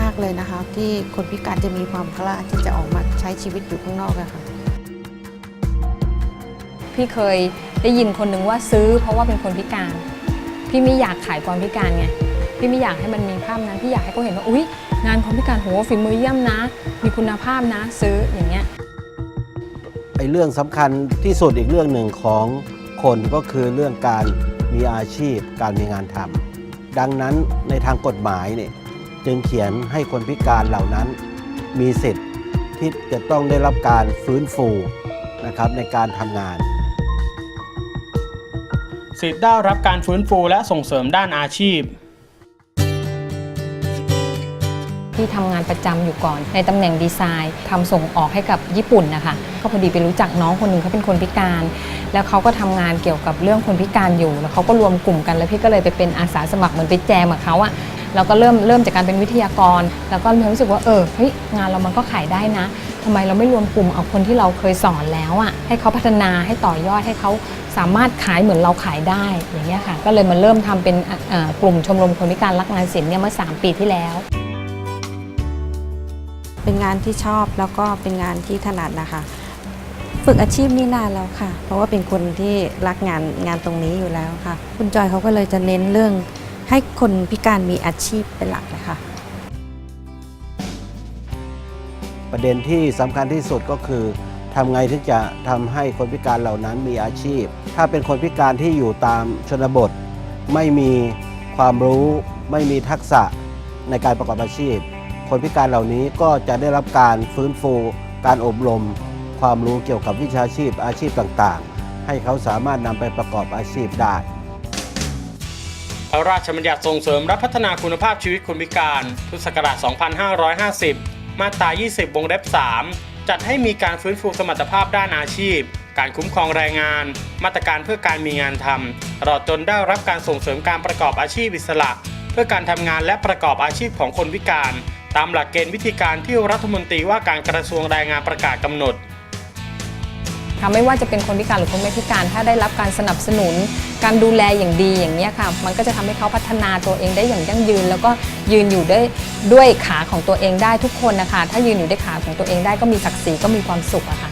มากเลยนะคะ ที่คนพิการจะมีความกล้าที่จะออกมาใช้ชีวิตอยู่ข้างนอกอะค่ะ พี่เคยได้ยินคนหนึ่งว่าซื้อเพราะว่าเป็นคนพิการ พี่ไม่อยากขายความพิการไง พี่ไม่อยากให้มันมีภาพนั้น พี่อยากให้เขาเห็นว่า อุ๊ย งานคนพิการโหฝีมือเยี่ยมนะ มีคุณภาพนะ ซื้ออย่างเงี้ย ไอ้เรื่องสำคัญที่สุดอีกเรื่องหนึ่งของคนก็คือเรื่องการมีอาชีพ การมีงานทำดังนั้นในทางกฎหมายเนี่ย จึงเขียนให้คนพิการเหล่านั้น มีสิทธิ์ที่จะต้องได้รับการฟื้นฟูนะครับในการทำงาน สิทธิ์ได้รับการฟื้นฟูและส่งเสริมด้านอาชีพ พี่ทำงานประจำอยู่ก่อน ในตำแหน่งดีไซน์ทำส่งออกให้กับญี่ปุ่นนะคะก็พอดีไปรู้จักน้องคนหนึ่งเขาเป็นคนพิการ แล้วเขาก็ทำงานเกี่ยวกับเรื่องคนพิการอยู่ แล้วเขาก็รวมกลุ่มกันแล้วพี่ก็เลยไปเป็นอาสาสมัครเหมือนไปแจมกับเขาอะเราก็เริ่มเริ่มจากการเป็นวิทยากร แล้วก็มีความรู้สึกว่าเออเฮ้ยงานเรามันก็ขายได้นะทำไมเราไม่รวมกลุ่มเอาคนที่เราเคยสอนแล้วอะให้เขาพัฒนาให้ต่อยอดให้เขาสามารถขายเหมือนเราขายได้อย่างเงี้ยค่ะ ก็เลยมาเริ่มทำเป็นกลุ่มชมรมคนพิการรักงานศิลป์เนี่ยเมื่อสามปีที่แล้ว เป็นงานที่ชอบแล้วก็เป็นงานที่ถนัดนะคะ ฝึกอาชีพนี่นานแล้วค่ะ เพราะว่าเป็นคนที่รักงานงานตรงนี้อยู่แล้วค่ะ คุณจอยเขาก็เลยจะเน้นเรื่องให้คนพิการมีอาชีพเป็นหลักเลยค่ะ ประเด็นที่สำคัญที่สุดก็คือทำไงที่จะทำให้คนพิการเหล่านั้นมีอาชีพ ถ้าเป็นคนพิการที่อยู่ตามชนบท ไม่มีความรู้ ไม่มีทักษะในการประกอบอาชีพ คนพิการเหล่านี้ก็จะได้รับการฟื้นฟู การอบรม ความรู้เกี่ยวกับวิชาชีพอาชีพต่างๆ ให้เขาสามารถนำไปประกอบอาชีพได้ พระราชบัญญัติส่งเสริมและพัฒนาคุณภาพชีวิตคนพิการ พุทธศักราช 2550 มาตรา 20 วงเล็บ 3 จัดให้มีการฟื้นฟูสมรรถภาพด้านอาชีพ การคุ้มครองแรงงาน มาตรการเพื่อการมีงานทำตลอดจนได้รับการส่งเสริมการประกอบอาชีพอิสระ เพื่อการทำงานและประกอบอาชีพของคนพิการ ตามหลักเกณฑ์วิธีการที่รัฐมนตรีว่าการกระทรวงแรงงานประกาศกำหนดค่ะไม่ว่าจะเป็นคนพิการหรือคนไม่พิการ ถ้าได้รับการสนับสนุน การดูแลอย่างดีอย่างนี้ค่ะ มันก็จะทำให้เขาพัฒนาตัวเองได้อย่างยั่งยืน แล้วก็ยืนอยู่ได้ด้วยขาของตัวเองได้ทุกคนนะคะ ถ้ายืนอยู่ได้ขาของตัวเองได้ก็มีศักดิ์ศรีก็มีความสุขอะค่ะ